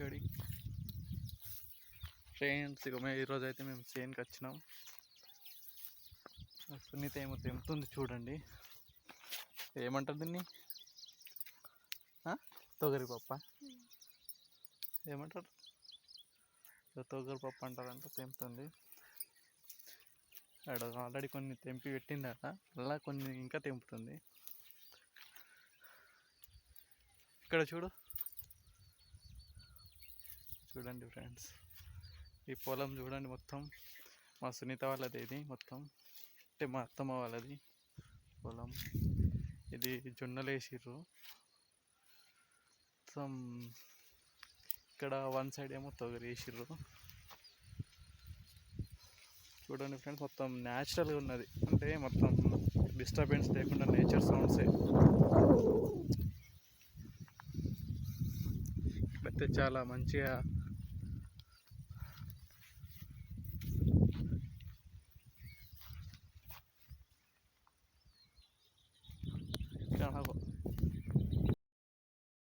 ఇక్కడి ఫ్రెండ్స్ ఇక మేము ఈరోజు అయితే మేము సేన్కి వచ్చినాం. సునీత ఏమో తెంపుతుంది చూడండి. ఏమంటారు దీన్ని? తొగరి పప్ప. ఏమంటారు? తొగరి పప్పు అంటారంట తెంపుతుంది. ఆడ ఆల్రెడీ కొన్ని తెంపి పెట్టిందట అలా కొన్ని ఇంకా తెంపుతుంది. ఇక్కడ చూడు. చూడండి ఫ్రెండ్స్. ఈ పొలం చూడండి మొత్తం. మా సునీత వాళ్ళది ఇది మొత్తం. అంటే మా అత్తమ్మ వాళ్ళది పొలం. ఇది జొన్నలు వేసిర్రు మొత్తం ఇక్కడ వన్ సైడ్ ఏమో తొగరు వేసిర్రు చూడండి ఫ్రెండ్స్ మొత్తం న్యాచురల్గా ఉన్నది. అంటే మొత్తం డిస్టర్బెన్స్ లేకుండా నేచర్ సౌండ్సే ఇక్కడైతే చాలా మంచిగా ఇక్కడ